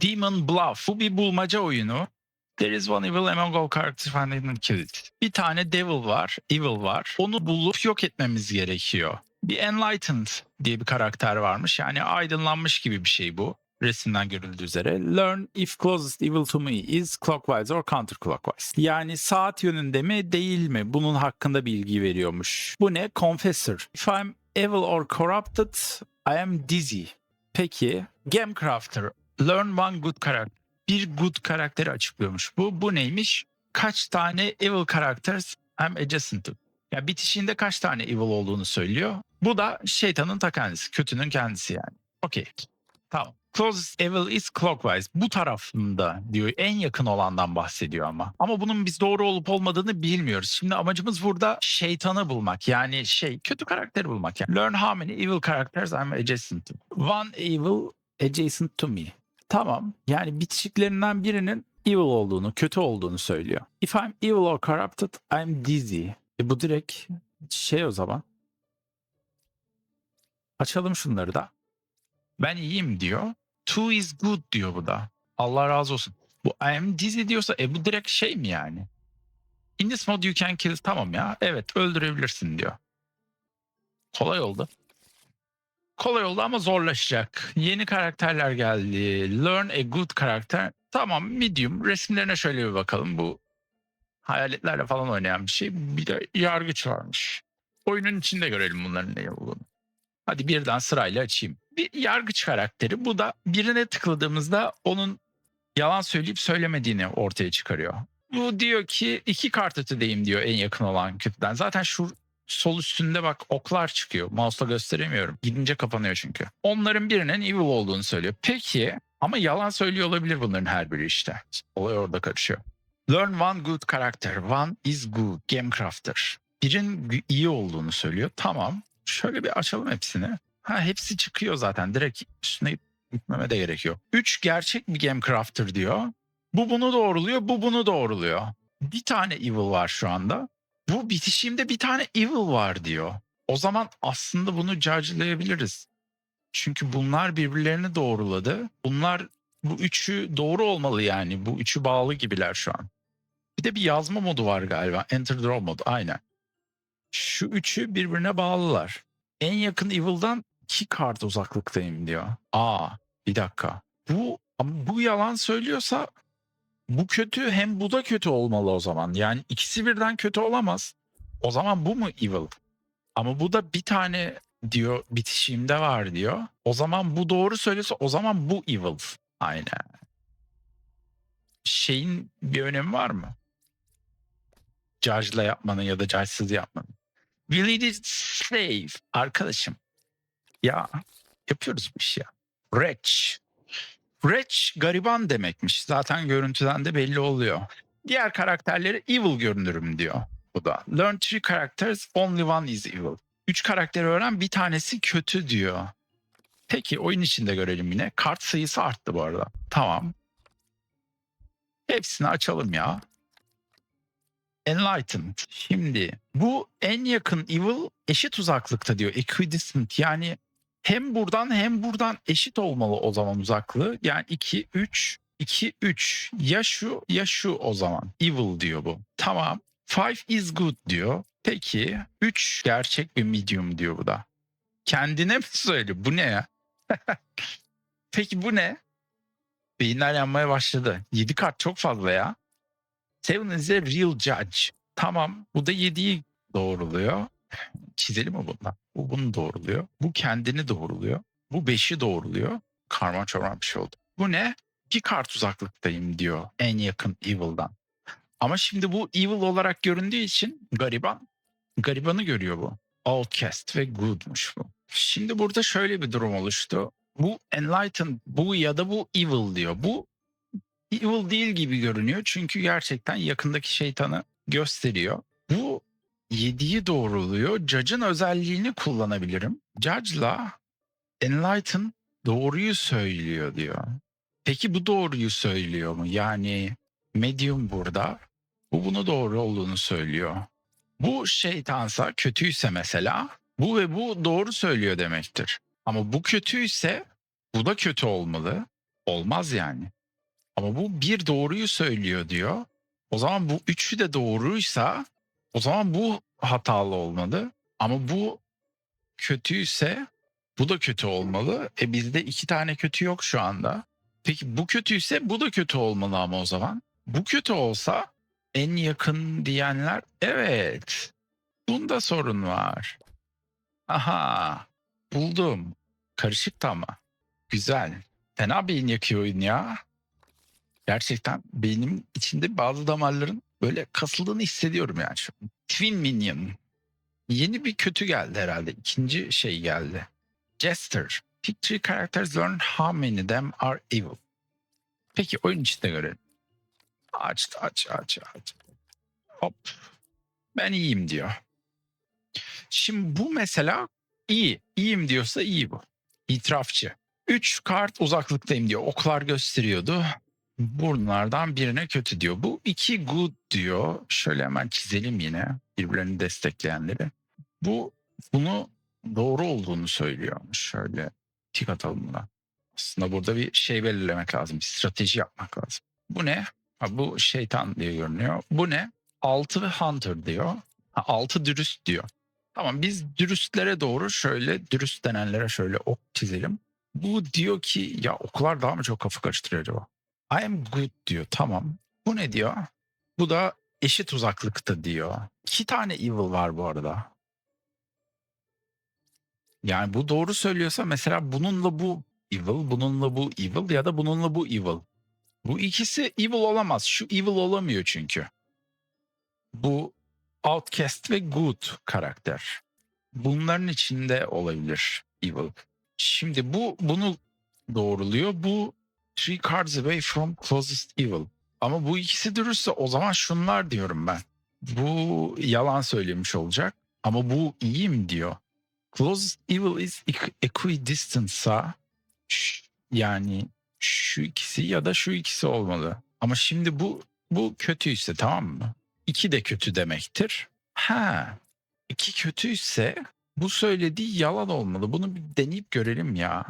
Demon Bluff. Bu bir bulmaca oyunu. There is one evil among all characters and kill it. Bir tane devil var, evil var. Onu bulup yok etmemiz gerekiyor. Bir enlightened diye bir karakter varmış. Yani aydınlanmış gibi bir şey bu. Resimden görüldüğü üzere. Learn if closest evil to me is clockwise or counterclockwise. Yani saat yönünde mi değil mi? Bunun hakkında bilgi veriyormuş. Bu ne? Confessor. If I'm evil or corrupted, I am dizzy. Peki. Gamecrafter. Learn one good character. Bir good karakteri açıklıyormuş. Bu bu neymiş? Kaç tane evil characters I'm adjacent. Ya bitişinde kaç tane evil olduğunu söylüyor. Bu da şeytanın ta kendisi. Kötünün kendisi yani. Okey. Tamam. Closest evil is clockwise. Bu tarafında diyor. En yakın olandan bahsediyor ama. Ama bunun biz doğru olup olmadığını bilmiyoruz. Şimdi amacımız burada şeytanı bulmak. Yani şey kötü karakteri bulmak. Yani. Learn how many evil characters I'm adjacent to. One evil adjacent to me. Tamam. Yani bitişiklerinden birinin evil olduğunu, kötü olduğunu söylüyor. If I'm evil or corrupted, I'm dizzy. E bu direkt şey o zaman. Açalım şunları da. Ben iyiyim diyor. Two is good diyor bu da. Allah razı olsun. Bu I am dizzy diyorsa e bu direkt şey mi yani? In this mode you can kill. Tamam ya. Evet öldürebilirsin diyor. Kolay oldu. Kolay oldu ama zorlaşacak. Yeni karakterler geldi. Learn a good karakter. Tamam medium. Resimlerine şöyle bir bakalım. Bu hayaletlerle falan oynayan bir şey. Bir de yargıç varmış. Oyunun içinde görelim bunların ne olduğunu. Hadi birden sırayla açayım. Bir yargıç karakteri. Bu da birine tıkladığımızda onun yalan söyleyip söylemediğini ortaya çıkarıyor. Bu diyor ki iki kart ötedeyim diyor en yakın olan kötüden. Zaten şu sol üstünde bak oklar çıkıyor. Mouse'la gösteremiyorum. Gidince kapanıyor çünkü. Onların birinin evil olduğunu söylüyor. Peki ama yalan söylüyor olabilir bunların her biri işte. Olay orada karışıyor. Learn one good character. One is good. Gamecrafter. Birin iyi olduğunu söylüyor. Tamam. Şöyle bir açalım hepsini. Ha hepsi çıkıyor zaten. Direkt üstüne gitmeme de gerekiyor. Üç gerçek bir Gamecrafter diyor. Bu bunu doğruluyor, bu bunu doğruluyor. Bir tane evil var şu anda. Bu bitişimde bir tane evil var diyor. O zaman aslında bunu judge'layabiliriz. Çünkü bunlar birbirlerini doğruladı. Bunlar bu üçü doğru olmalı yani. Bu üçü bağlı gibiler şu an. Bir de bir yazma modu var galiba. Enter draw modu aynen. Şu üçü birbirine bağlılar. En yakın evil'dan iki kart uzaklıktayım diyor. Aa bir dakika. Bu ama bu yalan söylüyorsa bu kötü hem bu da kötü olmalı o zaman. Yani ikisi birden kötü olamaz. O zaman bu mu evil? Ama bu da bir tane diyor bitişimde var diyor. O zaman bu doğru söylüyorsa o zaman bu evil. Aynen. Şeyin bir önemi var mı? Judge'la yapmanın ya da judge'sız yapmanın. Will it save? Arkadaşım. Ya yapıyoruz bu işi ya. Wretch. Wretch gariban demekmiş. Zaten görüntüden de belli oluyor. Diğer karakterleri evil görünürüm diyor. Bu da. Learn three characters, only one is evil. Üç karakteri öğren bir tanesi kötü diyor. Peki oyun içinde görelim yine. Kart sayısı arttı bu arada. Tamam. Hepsini açalım ya. Enlightened. Şimdi bu en yakın evil eşit uzaklıkta diyor. Equidistant yani hem buradan hem buradan eşit olmalı o zaman uzaklığı. Yani 2, 3, 2, 3. Ya şu ya şu o zaman. Evil diyor bu. Tamam. 5 is good diyor. Peki 3 gerçek bir medium diyor bu da. Kendine mi söylüyor? Bu ne ya? Peki bu ne? Beyinler yanmaya başladı. 7 kart çok fazla ya. Seven is a real judge. Tamam bu da 7'yi doğruluyor. Çizelim mi bundan? Bu bunu doğruluyor. Bu kendini doğruluyor. Bu 5'i doğruluyor. Karman çorman bir şey oldu. Bu ne? Bir kart uzaklıktayım diyor en yakın evil'dan. Ama şimdi bu evil olarak göründüğü için gariban. Garibanı görüyor bu. Outcast ve goodmuş bu. Şimdi burada şöyle bir durum oluştu. Bu enlightened bu ya da bu evil diyor. Bu evil değil gibi görünüyor. Çünkü gerçekten yakındaki şeytanı gösteriyor. Bu 7'yi doğruluyor. Judge'ın özelliğini kullanabilirim. Judge'la Enlighten doğruyu söylüyor diyor. Peki bu doğruyu söylüyor mu? Yani medium burada. Bu bunu doğru olduğunu söylüyor. Bu şeytansa kötüyse mesela bu ve bu doğru söylüyor demektir. Ama bu kötüyse bu da kötü olmalı. Olmaz yani. Ama bu bir doğruyu söylüyor diyor. O zaman bu üçü de doğruysa o zaman bu hatalı olmalı. Ama bu kötüyse bu da kötü olmalı. E bizde iki tane kötü yok şu anda. Peki bu kötüyse bu da kötü olmalı ama o zaman. Bu kötü olsa en yakın diyenler evet. Bunda sorun var. Aha buldum. Karışık ama. Güzel. Fena beyin yakıyor oyun ya. Gerçekten beynim içinde bazı damarların böyle kasıldığını hissediyorum yani. Şu. Twin Minion. Yeni bir kötü geldi herhalde. İkinci şey geldi. Jester. Pick three characters learn how many of them are evil. Peki oyun içinde görelim. Aç aç aç aç. Hop. Ben iyiyim diyor. Şimdi bu mesela iyi. İyiyim diyorsa iyi bu. İtirafçı. 3 kart uzaklıktayım diyor. Oklar gösteriyordu. Bunlardan birine kötü diyor. Bu iki good diyor. Şöyle hemen çizelim yine birbirlerini destekleyenleri. Bu bunu doğru olduğunu söylüyor. Şöyle tik atalım buna. Aslında burada bir şey belirlemek lazım. Bir strateji yapmak lazım. Bu ne? Ha, bu şeytan diye görünüyor. Bu ne? 6 ve hunter diyor. Ha, 6 dürüst diyor. Tamam biz dürüstlere doğru şöyle dürüst denenlere şöyle ok çizelim. Bu diyor ki ya oklar daha mı çok kafa karıştırıyor acaba? I am good diyor tamam. Bu ne diyor? Bu da eşit uzaklıkta diyor. İki tane evil var bu arada. Yani bu doğru söylüyorsa mesela bununla bu evil, bununla bu evil ya da bununla bu evil. Bu ikisi evil olamaz. Şu evil olamıyor çünkü. Bu outcast ve good karakter. Bunların içinde olabilir evil. Şimdi bu bunu doğruluyor. Bu three cards away from closest evil. Ama bu ikisi dürüstse o zaman şunlar diyorum ben. Bu yalan söylemiş olacak. Ama bu iyiyim diyor. Closest evil is equ- equidistant'sa ş- yani şu ikisi ya da şu ikisi olmalı. Ama şimdi bu bu kötüyse tamam mı? İki de kötü demektir. Ha, iki kötüyse bu söylediği yalan olmalı. Bunu bir deneyip görelim ya.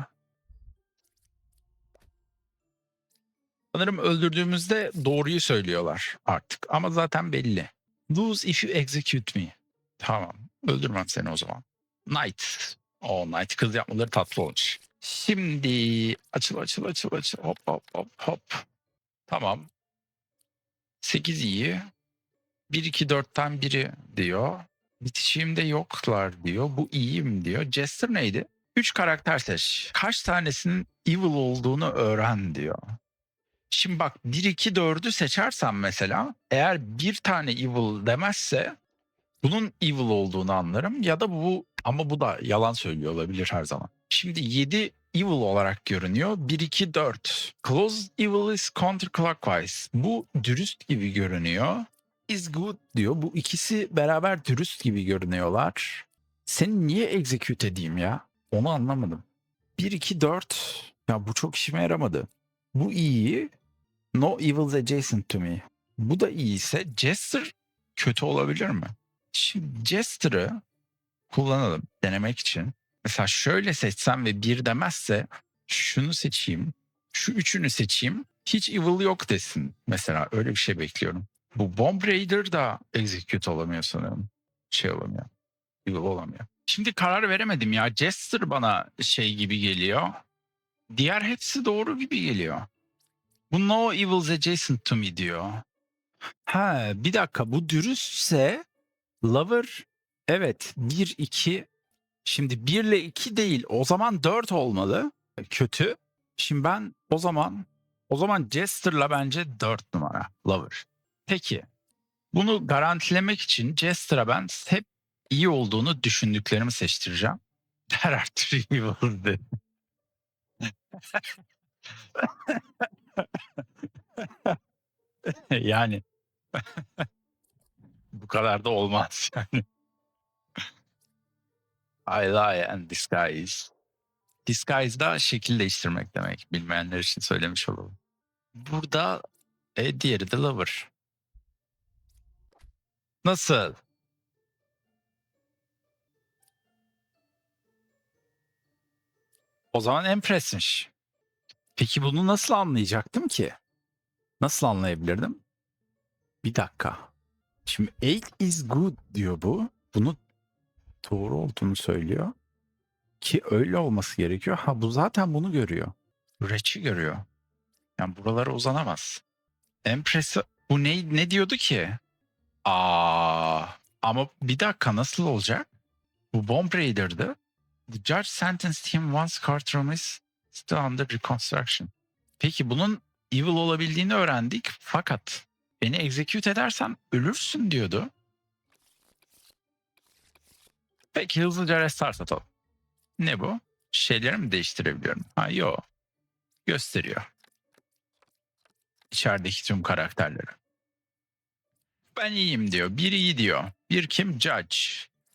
Sanırım öldürdüğümüzde doğruyu söylüyorlar artık. Ama zaten belli. Lose if you execute me. Tamam. Öldürmem seni o zaman. Knight. O Knight kız yapmaları tatlı olmuş. Şimdi açıl açıl açıl açıl. Hop hop hop hop. Tamam. 8 iyi. 1 2 4'ten biri diyor. Bitişimde yoklar diyor. Bu iyiyim diyor. Jester neydi? 3 karakter seç. Kaç tanesinin evil olduğunu öğren diyor. Şimdi bak 1 2 4'ü seçersem mesela eğer bir tane evil demezse bunun evil olduğunu anlarım ya da bu ama bu da yalan söylüyor olabilir her zaman. Şimdi 7 evil olarak görünüyor. 1 2 4. Close evil is counterclockwise. Bu dürüst gibi görünüyor. Is good diyor. Bu ikisi beraber dürüst gibi görünüyorlar. Seni niye execute edeyim ya? Onu anlamadım. 1 2 4. Ya bu çok işime yaramadı. Bu iyi. No evils adjacent to me. Bu da iyiyse Jester kötü olabilir mi? Şimdi Jester'ı kullanalım denemek için. Mesela şöyle seçsem ve bir demezse şunu seçeyim. Şu üçünü seçeyim. Hiç evil yok desin. Mesela öyle bir şey bekliyorum. Bu Bomb Raider da execute olamıyor sanırım. Şey olamıyor. Evil olamıyor. Şimdi karar veremedim ya. Jester bana şey gibi geliyor. Diğer hepsi doğru gibi geliyor. Bu no evils adjacent to me diyor. Ha bir dakika bu dürüstse lover evet 1 2 şimdi 1 ile 2 değil o zaman 4 olmalı. Kötü. Şimdi ben o zaman o zaman Jester'la bence 4 numara lover. Peki bunu garantilemek için Jester'a ben hep iyi olduğunu düşündüklerimi seçtireceğim. There are three evils. yani bu kadar da olmaz yani. I lie and disguise. Disguise da şekil değiştirmek demek. Bilmeyenler için söylemiş olalım. Burada e, diğeri de lover. Nasıl? O zaman Empress'miş. Peki bunu nasıl anlayacaktım ki? Nasıl anlayabilirdim? Bir dakika. Şimdi 8 is good diyor bu. Bunu doğru olduğunu söylüyor. Ki öyle olması gerekiyor. Ha bu zaten bunu görüyor. Reç'i görüyor. Yani buralara uzanamaz. Empress'i bu ne, ne diyordu ki? Aa, ama bir dakika nasıl olacak? Bu Bomb Raider'dı. The judge sentenced him once courtroom is still under reconstruction. Peki bunun evil olabildiğini öğrendik fakat beni execute edersen ölürsün diyordu. Peki hızlıca restart atalım. Ne bu? Şeyleri mi değiştirebiliyorum? Ha yo. Gösteriyor. İçerideki tüm karakterleri. Ben iyiyim diyor. Bir iyi diyor. Bir kim? Judge.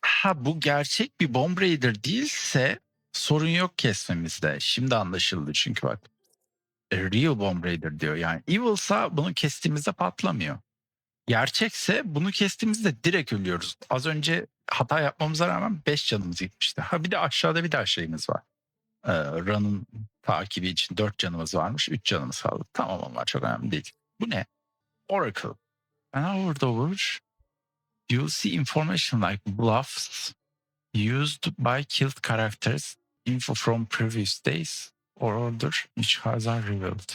Ha bu gerçek bir Bomb Raider değilse sorun yok kesmemizde. Şimdi anlaşıldı çünkü bak. A real Bomb Raider diyor. Yani evil'sa bunu kestiğimizde patlamıyor. Gerçekse bunu kestiğimizde direkt ölüyoruz. Az önce hata yapmamıza rağmen 5 canımız gitmişti. Ha bir de aşağıda bir daha şeyimiz var. Ee, Run'ın takibi için 4 canımız varmış. 3 canımız kaldı. Tamam ama çok önemli değil. Bu ne? Oracle. An hovered over you see information like bluffs used by killed characters, info from previous days or order which has are revealed.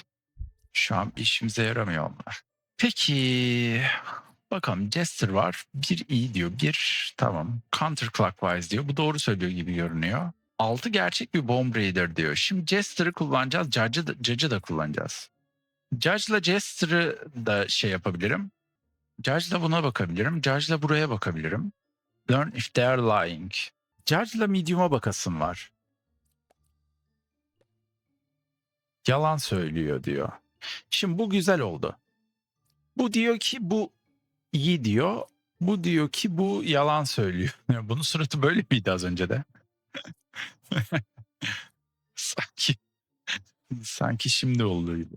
Şu an işimize yaramıyor onlar. Peki bakalım Jester var. Bir iyi diyor. Bir tamam. Counterclockwise diyor. Bu doğru söylüyor gibi görünüyor. Altı gerçek bir Bomb Raider diyor. Şimdi Jester'ı kullanacağız. Judge'ı da, Judge'ı da kullanacağız. Judge'la Jester'ı da şey yapabilirim. Judge'la buna bakabilirim. Judge'la buraya bakabilirim. Learn if they are lying. Judge'la medium'a bakasım var. Yalan söylüyor diyor. Şimdi bu güzel oldu. Bu diyor ki bu iyi diyor. Bu diyor ki bu yalan söylüyor. Bunun suratı böyle miydi az önce de? sanki sanki şimdi olduğu gibi.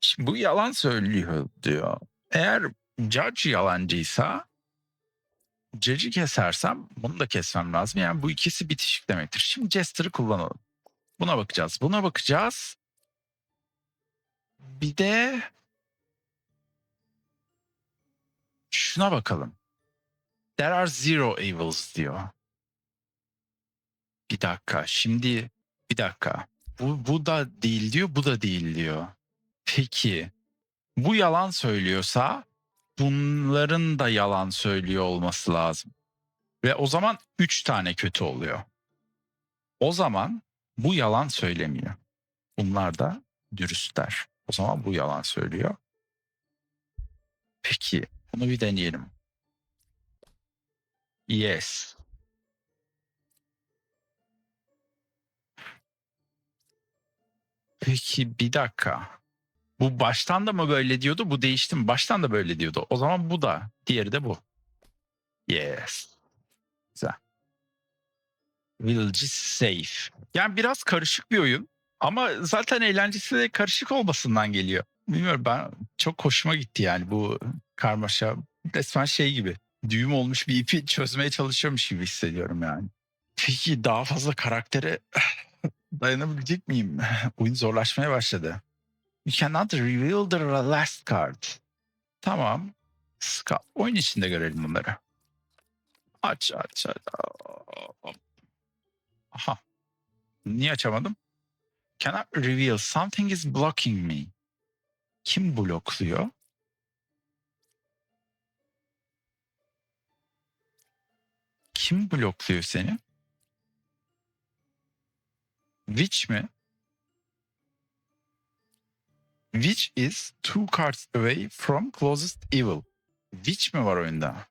Şimdi bu yalan söylüyor diyor. Eğer Judge yalancıysa Judge'i kesersem bunu da kesmem lazım. Yani bu ikisi bitişik demektir. Şimdi Jester'ı kullanalım. Buna bakacağız. Buna bakacağız. Bir de şuna bakalım. There are zero evils diyor. Bir dakika. Şimdi bir dakika. Bu, bu da değil diyor. Bu da değil diyor. Peki bu yalan söylüyorsa bunların da yalan söylüyor olması lazım. Ve o zaman üç tane kötü oluyor. O zaman bu yalan söylemiyor. Bunlar da dürüstler. O zaman bu yalan söylüyor. Peki bunu bir deneyelim. Yes. Peki bir dakika. Bu baştan da mı böyle diyordu? Bu değişti mi? Baştan da böyle diyordu. O zaman bu da. Diğeri de bu. Yes. Güzel. Village is safe. Yani biraz karışık bir oyun. Ama zaten eğlencesi de karışık olmasından geliyor. Bilmiyorum ben çok hoşuma gitti yani bu karmaşa. Resmen şey gibi. Düğüm olmuş bir ipi çözmeye çalışıyormuş gibi hissediyorum yani. Peki daha fazla karaktere dayanabilecek miyim? Oyun zorlaşmaya başladı. You cannot reveal the last card. Tamam. Scout. Oyun içinde görelim bunları. Aç aç aç. Aha. Niye açamadım? Cannot reveal. Something is blocking me. Kim blokluyor? Kim blokluyor seni? Witch mi? Which is two cards away from closest evil. Witch mi var oyunda?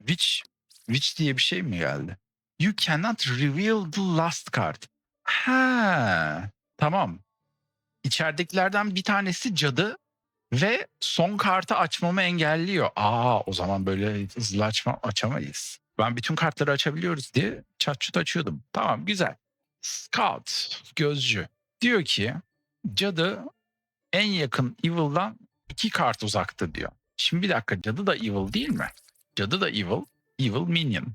Witch, Witch diye bir şey mi geldi? You cannot reveal the last card. Ha, tamam. İçeridekilerden bir tanesi cadı ve son kartı açmamı engelliyor. Aa, o zaman böyle hızlı açma, açamayız. Ben bütün kartları açabiliyoruz diye çat çut açıyordum. Tamam güzel. Scout, gözcü. Diyor ki cadı en yakın Evil'dan iki kart uzakta diyor. Şimdi bir dakika cadı da Evil değil mi? Cadı da Evil. Evil Minion.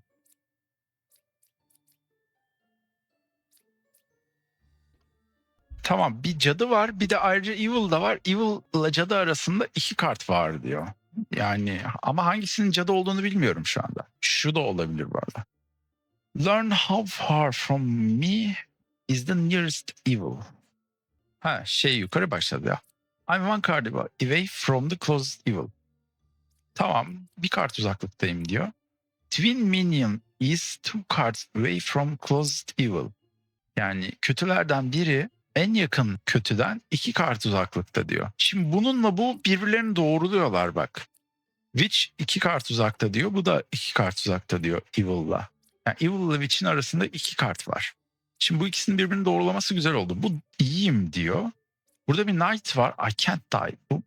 Tamam bir cadı var bir de ayrıca evil da var. Evil ile cadı arasında iki kart var diyor. Yani ama hangisinin cadı olduğunu bilmiyorum şu anda. Şu da olabilir bu arada. Learn how far from me is the nearest evil. Ha şey yukarı başladı ya. I'm one card away from the closest evil. Tamam bir kart uzaklıktayım diyor. Twin minion is two cards away from closest evil. Yani kötülerden biri en yakın kötüden iki kart uzaklıkta diyor. Şimdi bununla bu birbirlerini doğruluyorlar bak. Witch iki kart uzakta diyor. Bu da iki kart uzakta diyor Evil'la. Yani Evil ile Witch'in arasında iki kart var. Şimdi bu ikisinin birbirini doğrulaması güzel oldu. Bu iyiyim diyor. Burada bir Knight var. I can't die. Bu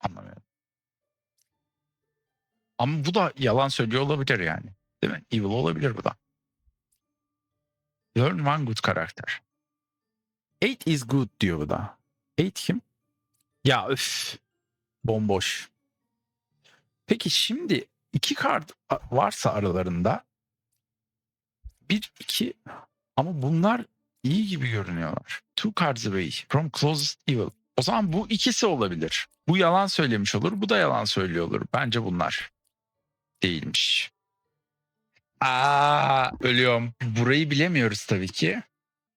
anlamıyorum. Ama bu da yalan söylüyor olabilir yani. Değil mi? Evil olabilir bu da. Learn one good karakter. Eight is good diyor da. Eight kim? Ya öf. Bomboş. Peki şimdi iki kart varsa aralarında bir iki ama bunlar iyi gibi görünüyorlar. Two cards away from closest evil. O zaman bu ikisi olabilir. Bu yalan söylemiş olur. Bu da yalan söylüyor olur. Bence bunlar değilmiş. Aa ölüyorum. Burayı bilemiyoruz tabii ki.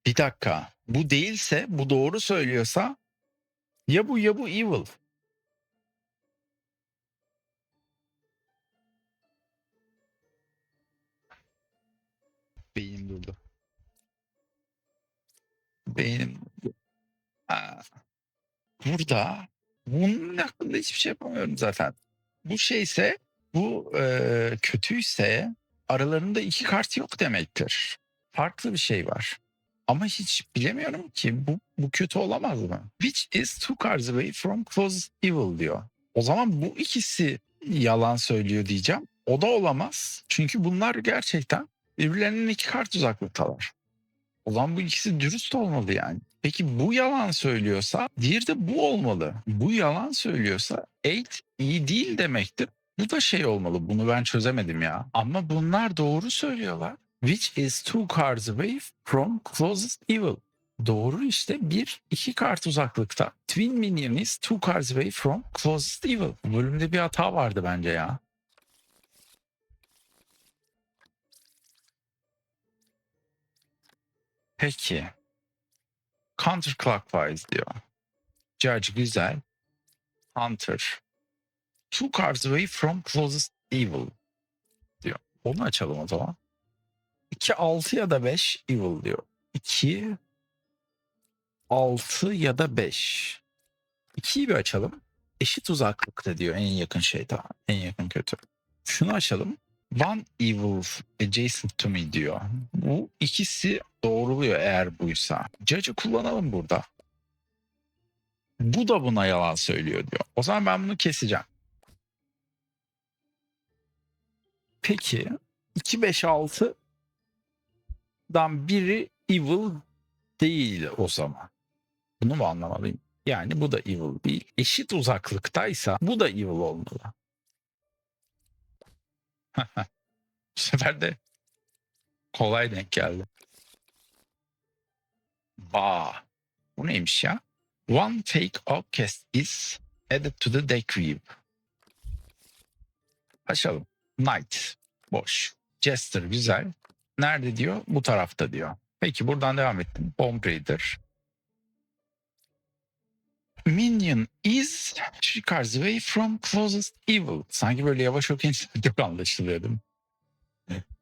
Bir dakika. Bu değilse, bu doğru söylüyorsa ya bu ya bu evil. Beynim durdu. Beynim durdu. Burada bunun hakkında hiçbir şey yapamıyorum zaten. Bu şeyse, bu e, kötüyse aralarında iki kart yok demektir. Farklı bir şey var. Ama hiç bilemiyorum ki bu, bu kötü olamaz mı? Which is two cards away from closest evil diyor. O zaman bu ikisi yalan söylüyor diyeceğim. O da olamaz. Çünkü bunlar gerçekten birbirlerinin iki kart uzaklıktalar. O zaman bu ikisi dürüst olmalı yani. Peki bu yalan söylüyorsa diğeri de bu olmalı. Bu yalan söylüyorsa 8 iyi değil demektir. Bu da şey olmalı. Bunu ben çözemedim ya. Ama bunlar doğru söylüyorlar. Which is two cards away from closest evil. Doğru işte bir iki kart uzaklıkta. Twin minion is two cards away from closest evil. Bu bölümde bir hata vardı bence ya. Peki. Counterclockwise diyor. Judge güzel. Hunter. Two cards away from closest evil diyor. Onu açalım o zaman. 2, 6 ya da 5 evil diyor. 2, 6 ya da 5. 2'yi bir açalım. Eşit uzaklıkta diyor en yakın şey daha. En yakın kötü. Şunu açalım. One evil adjacent to me diyor. Bu ikisi doğruluyor eğer buysa. Judge'ı kullanalım burada. Bu da buna yalan söylüyor diyor. O zaman ben bunu keseceğim. Peki 2 5 6 dan biri evil değil o zaman. Bunu mu anlamalıyım? Yani bu da evil değil. Eşit uzaklıktaysa bu da evil olmalı. bu sefer de kolay denk geldi. Ba. Bu neymiş ya? One fake outcast is added to the deck view. Açalım. Knight. Boş. Jester güzel. Nerede diyor? Bu tarafta diyor. Peki buradan devam ettim. Bomb Raider. Minion is three cards away from closest evil. Sanki böyle yavaş okuyunca çok anlaşılıyor değil mi?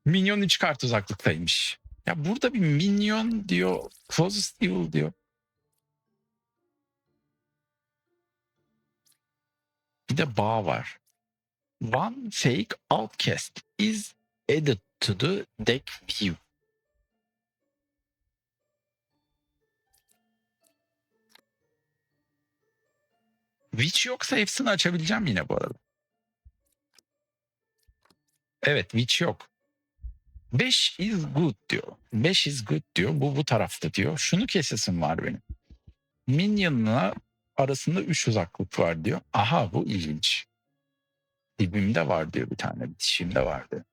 Minyon 3 kart uzaklıktaymış. Ya burada bir minyon diyor. Closest evil diyor. Bir de bağ var. One fake outcast is added to the deck view. Witch yoksa hepsini açabileceğim yine bu arada. Evet Witch yok. 5 is good diyor. 5 is good diyor. Bu bu tarafta diyor. Şunu kesesim var benim. Minion'la arasında 3 uzaklık var diyor. Aha bu ilginç. Dibimde var diyor bir tane. Bitişimde vardı.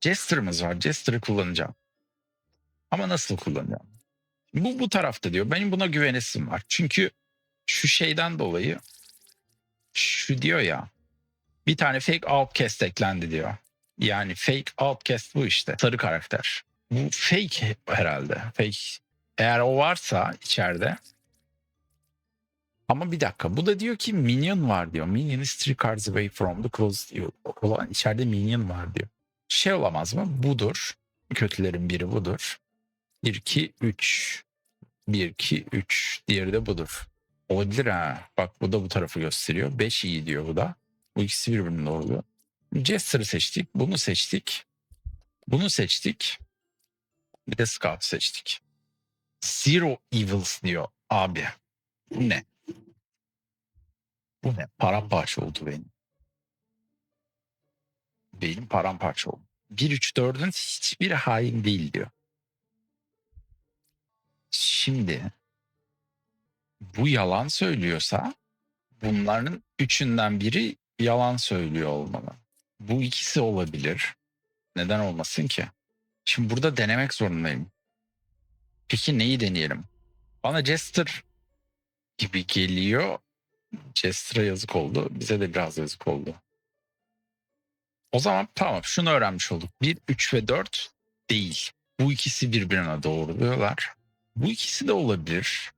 Jester'ımız var. Jester'ı kullanacağım. Ama nasıl kullanacağım? Bu bu tarafta diyor. Benim buna güvenesim var. Çünkü şu şeyden dolayı şu diyor ya bir tane fake outcast eklendi diyor. Yani fake outcast bu işte. Sarı karakter. Bu fake herhalde. Fake. Eğer o varsa içeride ama bir dakika bu da diyor ki minion var diyor. Minion is three cards away from the closed evil. Olan içeride minion var diyor. Şey olamaz mı? Budur. Kötülerin biri budur. 1, 2, 3. 1, 2, 3. Diğeri de budur. Olabilir ha. Bak bu da bu tarafı gösteriyor. 5 iyi diyor bu da. Bu ikisi birbirine doğruluyor. Jester'ı seçtik. Bunu seçtik. Bunu seçtik. Bir de Scout seçtik. Zero Evils diyor abi. Bu ne? Bu ne? Paramparça oldu benim. Benim paramparça oldu. 1, 3, 4'ün hiçbiri hain değil diyor. Şimdi bu yalan söylüyorsa bunların üçünden biri yalan söylüyor olmalı. Bu ikisi olabilir. Neden olmasın ki? Şimdi burada denemek zorundayım. Peki neyi deneyelim? Bana Jester gibi geliyor. Jester'a yazık oldu. Bize de biraz yazık oldu. O zaman tamam şunu öğrenmiş olduk. 1, 3 ve 4 değil. Bu ikisi birbirine doğruluyorlar. Bu ikisi de olabilir.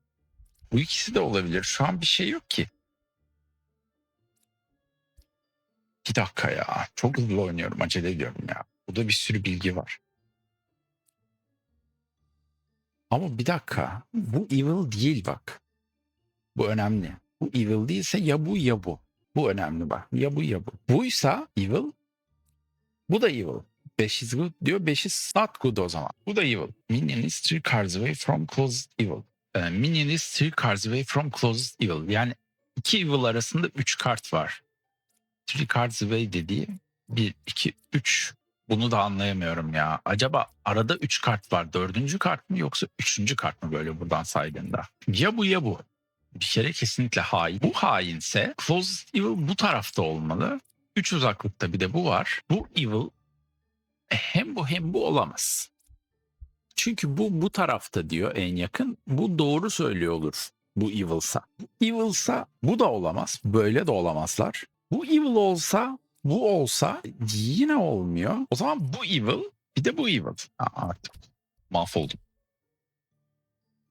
Bu ikisi de olabilir. Şu an bir şey yok ki. Bir dakika ya. Çok hızlı oynuyorum. Acele ediyorum ya. Burada bir sürü bilgi var. Ama bir dakika. Bu evil değil bak. Bu önemli. Bu evil değilse ya bu ya bu. Bu önemli bak. Ya bu ya bu. Buysa evil. Bu da evil. 5 is good diyor. 5 is not good o zaman. Bu da evil. Minion is three cards away from closed evil. Ee, minion is three cards away from closed evil. Yani iki evil arasında 3 kart var. Three cards away dediği 1, 2, 3. Bunu da anlayamıyorum ya. Acaba arada 3 kart var. Dördüncü kart mı yoksa üçüncü kart mı böyle buradan saydığında? Ya bu ya bu. Bir kere kesinlikle hain. Bu hainse Closed Evil bu tarafta olmalı. 3 uzaklıkta bir de bu var. Bu Evil hem bu hem bu olamaz. Çünkü bu bu tarafta diyor en yakın. Bu doğru söylüyor olur bu evil'sa. Evil'sa bu da olamaz. Böyle de olamazlar. Bu evil olsa bu olsa yine olmuyor. O zaman bu evil bir de bu evil. Aa, artık mahvoldum.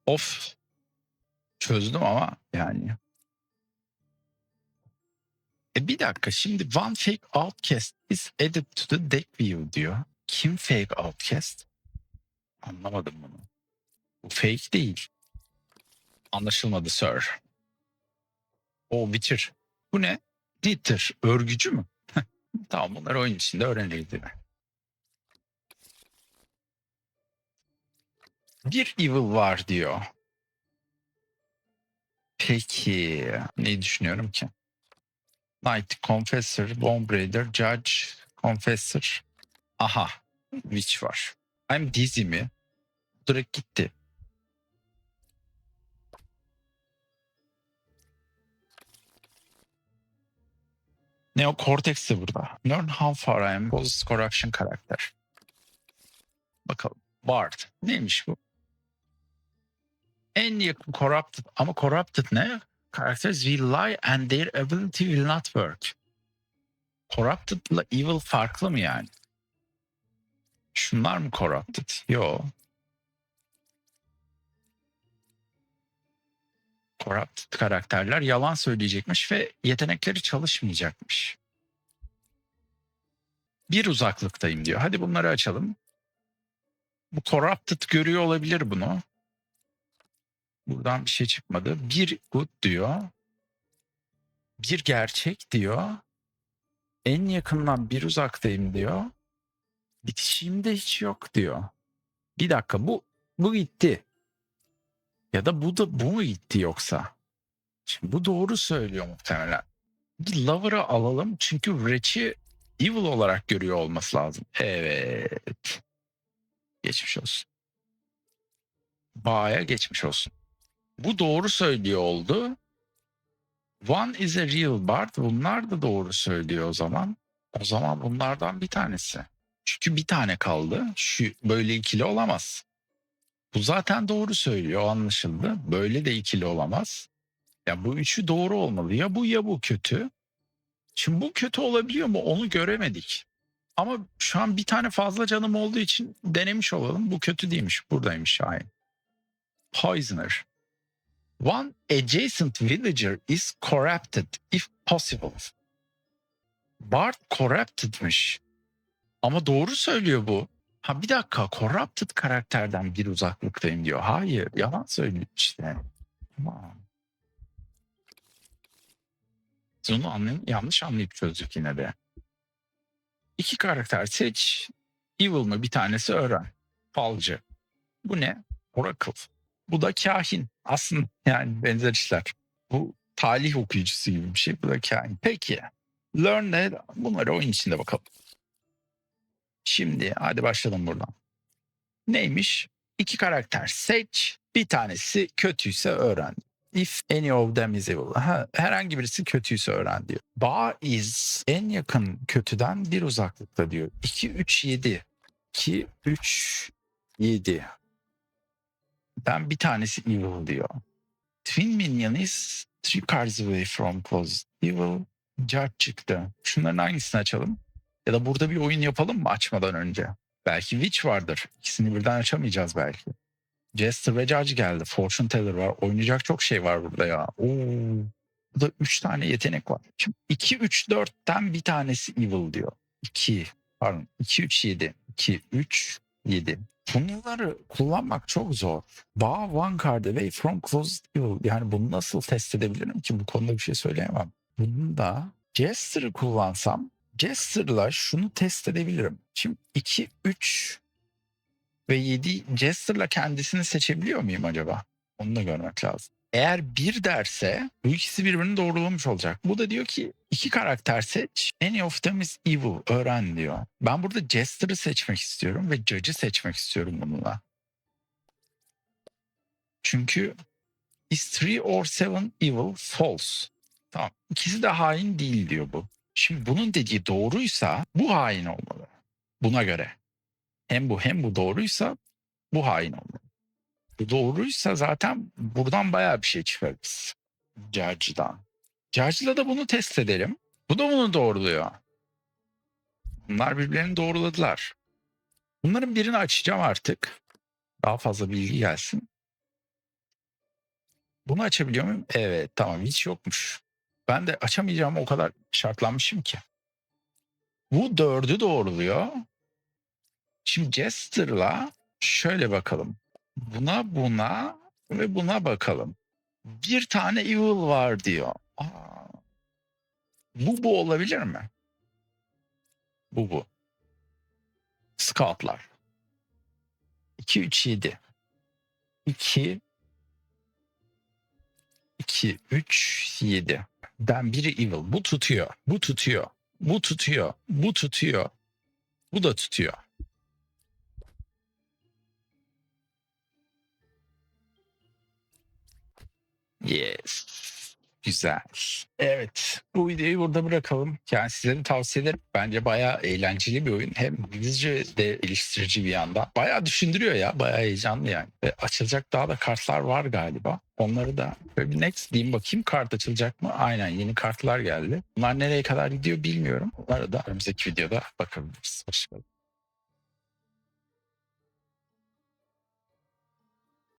Of. Çözdüm ama yani. E bir dakika şimdi one fake outcast is added to the deck view diyor. Kim fake outcast? Anlamadım bunu. Bu fake değil. Anlaşılmadı sir. O Witcher. Bu ne? Knitter. Örgücü mü? tamam bunlar oyun içinde mi? Bir evil var diyor. Peki ne düşünüyorum ki? Knight, Confessor, Bomb Raider, Judge, Confessor. Aha. Witch var. I'm Dizzy mi? Direkt gitti. Neo Cortex de burada. Learn how far I am. Post Corruption karakter. Bakalım. Bard. Neymiş bu? En yakın Corrupted. Ama Corrupted ne? Characters will lie and their ability will not work. Corrupted ile Evil farklı mı yani? Şunlar mı Corrupted? Yo. Corrupted karakterler yalan söyleyecekmiş ve yetenekleri çalışmayacakmış. Bir uzaklıktayım diyor. Hadi bunları açalım. Bu Corrupted görüyor olabilir bunu. Buradan bir şey çıkmadı. Bir good diyor. Bir gerçek diyor. En yakından bir uzaktayım diyor. Bitişimde hiç yok diyor. Bir dakika bu bu gitti. Ya da bu da bu mu gitti yoksa? Şimdi bu doğru söylüyor muhtemelen. Bir Lover'ı alalım çünkü Wretch'i evil olarak görüyor olması lazım. Evet. Geçmiş olsun. Bağ'a geçmiş olsun. Bu doğru söylüyor oldu. One is a real bard. Bunlar da doğru söylüyor o zaman. O zaman bunlardan bir tanesi. Çünkü bir tane kaldı. Şu böyle ikili olamaz. Bu zaten doğru söylüyor anlaşıldı. Böyle de ikili olamaz. Ya bu üçü doğru olmalı. Ya bu ya bu kötü. Şimdi bu kötü olabiliyor mu onu göremedik. Ama şu an bir tane fazla canım olduğu için denemiş olalım. Bu kötü değilmiş. Buradaymış Şahin. Poisoner. One adjacent villager is corrupted if possible. Bart corrupted'mış. Ama doğru söylüyor bu. Ha bir dakika corrupted karakterden bir uzaklıktayım diyor. Hayır yalan söylüyor işte. Tamam. Biz onu yanlış anlayıp çözdük yine de. İki karakter seç. Evil mı bir tanesi öğren. Falcı. Bu ne? Oracle. Bu da kahin. Aslında yani benzer işler. Bu talih okuyucusu gibi bir şey. Bu da kahin. Peki. Learn ne? Bunları oyun içinde bakalım. Şimdi hadi başlayalım buradan. Neymiş? İki karakter seç. Bir tanesi kötüyse öğren. If any of them is evil. Ha, herhangi birisi kötüyse öğren diyor. Ba is en yakın kötüden bir uzaklıkta diyor. 2, 3, 7. 2, 3, 7. Bir tanesi evil diyor. Twin minion is three cards away from close. Evil judge çıktı. Şunların hangisini açalım? Ya da burada bir oyun yapalım mı açmadan önce? Belki Witch vardır. İkisini birden açamayacağız belki. Jester ve Judge geldi. Fortune Teller var. Oynayacak çok şey var burada ya. Oo. Burada 3 tane yetenek var. Şimdi 2, 3, 4'ten bir tanesi evil diyor. 2, pardon 2, 3, 7. 2, 3, 7. Bunları kullanmak çok zor. Bağ one card away from closed evil. Yani bunu nasıl test edebilirim ki? Bu konuda bir şey söyleyemem. Bunu da Jester'ı kullansam Jester'la şunu test edebilirim. Şimdi 2, 3 ve 7 Jester'la kendisini seçebiliyor muyum acaba? Onu da görmek lazım. Eğer bir derse bu ikisi birbirini doğrulamış olacak. Bu da diyor ki iki karakter seç. Any of them is evil. Öğren diyor. Ben burada Jester'ı seçmek istiyorum ve Judge'ı seçmek istiyorum bununla. Çünkü is three or seven evil false. Tamam. İkisi de hain değil diyor bu. Şimdi bunun dediği doğruysa bu hain olmalı. Buna göre. Hem bu hem bu doğruysa bu hain olmalı. Doğruysa zaten buradan bayağı bir şey çıkarırız. Judge'dan. Judge'la da bunu test edelim. Bu da bunu doğruluyor. Bunlar birbirlerini doğruladılar. Bunların birini açacağım artık. Daha fazla bilgi gelsin. Bunu açabiliyor muyum? Evet tamam hiç yokmuş. Ben de açamayacağım o kadar şartlanmışım ki. Bu dördü doğruluyor. Şimdi Jester'la şöyle bakalım. Buna buna ve buna bakalım. Bir tane evil var diyor. Aa, bu bu olabilir mi? Bu bu. Scoutlar. 2 3 7. 2 2 3 7. Ben biri evil. Bu tutuyor. Bu tutuyor. Bu tutuyor. Bu tutuyor. Bu da tutuyor. Yes. Güzel. Evet. Bu videoyu burada bırakalım. Yani sizlere tavsiye ederim. Bence bayağı eğlenceli bir oyun. Hem İngilizce de geliştirici bir yandan. Bayağı düşündürüyor ya. Bayağı heyecanlı yani. Ve açılacak daha da kartlar var galiba. Onları da böyle bir next diyeyim bakayım kart açılacak mı? Aynen yeni kartlar geldi. Bunlar nereye kadar gidiyor bilmiyorum. Onları da önümüzdeki videoda bakabiliriz. Hoşçakalın.